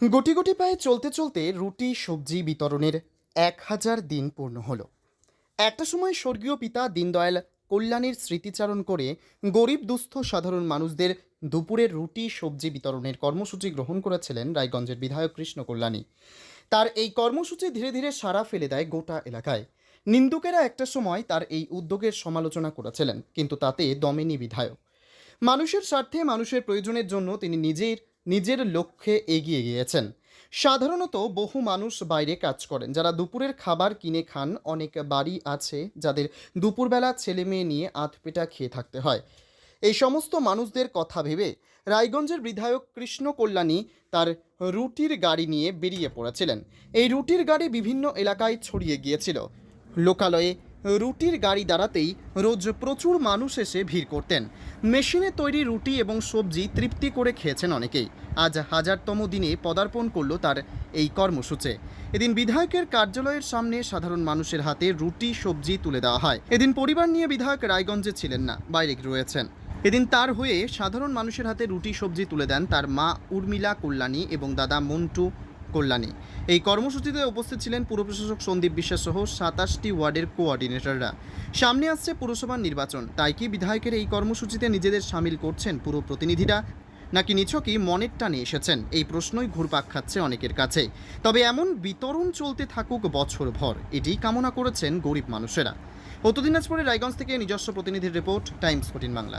গুটি গুটি পায়ে চলতে চলতে রুটি, সবজি বিতরণের এক হাজার দিন পূর্ণ হলো। একটা সময় স্বর্গীয় পিতা দীনদয়াল কল্যাণের স্মৃতিচারণ করে গরিব, দুস্থ, সাধারণ মানুষদের দুপুরের রুটি, সবজি বিতরণের কর্মসূচি গ্রহণ করেছিলেন রায়গঞ্জের বিধায়ক কৃষ্ণ কল্যাণী। তার এই কর্মসূচি ধীরে ধীরে সাড়া ফেলে দেয় গোটা এলাকায়। নিন্দুকেরা একটা সময় তার এই উদ্যোগের সমালোচনা করেছিলেন, কিন্তু তাতে দমেনি বিধায়ক। মানুষের স্বার্থে, মানুষের প্রয়োজনের জন্য তিনি নিজের নিজের লক্ষ্যে এগিয়ে গিয়েছেন। সাধারণত বহু মানুষ বাইরে কাজ করেন, যারা দুপুরের খাবার কিনে খান। অনেক বাড়ি আছে যাদের দুপুরবেলা ছেলে মেয়ে নিয়ে আধপেটা খেয়ে থাকতে হয়। এই সমস্ত মানুষদের কথা ভেবে রায়গঞ্জের বিধায়ক কৃষ্ণ কল্যাণী তার রুটির গাড়ি নিয়ে বেরিয়ে পড়েছিলেন। এই রুটির গাড়ি বিভিন্ন এলাকায় ছড়িয়ে গিয়েছিল। লোকালয়ে রুটির গাড়ি দাঁড়াতেই রোজ প্রচুর মানুষ এসে ভিড় করতেন। মেশিনে তৈরি রুটি এবং সবজি তৃপ্তি করে খেয়েছেন অনেকেই। আজ হাজারতম দিনে পদার্পণ করল তার এই কর্মসূচি। এদিন বিধায়কের কার্যালয়ের সামনে সাধারণ মানুষের হাতে রুটি, সবজি তুলে দেওয়া হয়। এদিন পরিবার নিয়ে বিধায়ক রায়গঞ্জে ছিলেন না, বাইরে রয়েছেন। এদিন তার হয়ে সাধারণ মানুষের হাতে রুটি, সবজি তুলে দেন তার মা উর্মিলা কল্যাণী এবং দাদা মন্টু কল্যাণী। এই কর্মসূচিতে উপস্থিত ছিলেন পুর প্রশাসক সন্দীপ বিশ্বাস সহ সাতাশটি ওয়ার্ডের কোঅর্ডিনেটররা। সামনে আসছে পুরসভার নির্বাচন, তাই কি বিধায়কের এই কর্মসূচিতে নিজেদের সামিল করছেন পুরো প্রতিনিধিরা নাকি নিছকই মনের টানে এসেছেন? এই প্রশ্নই ঘুরপাক খাচ্ছে অনেকের কাছে। তবে এমন বিতরণ চলতে থাকুক বছর ভর এটি কামনা করেছেন গরিব মানুষেরা। উত্তর দিনাজপুরের রায়গঞ্জ থেকে নিজস্ব প্রতিনিধির report, Times fourteen Bangla.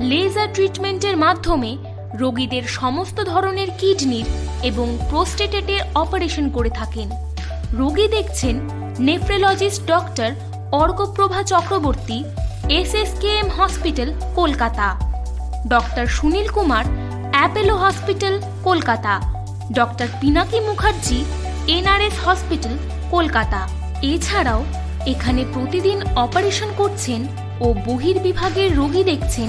Laser ট্রিটমেন্টের মাধ্যমে রোগীদের সমস্ত ধরনের কিডনির এবং প্রোস্টেটেটের অপারেশন করে থাকেন। রোগী দেখছেন nephrologist doctor Arkaprabha Chakraborty S S K M hospital, Kolkata. Doctor Sunil Kumar, Apollo hospital, Kolkata. Doctor Pinaki Mukherjee, NRS hospital, Kolkata. এছাড়াও এখানে প্রতিদিন অপারেশন করছেন ও বহির্বিভাগের রোগী দেখছেন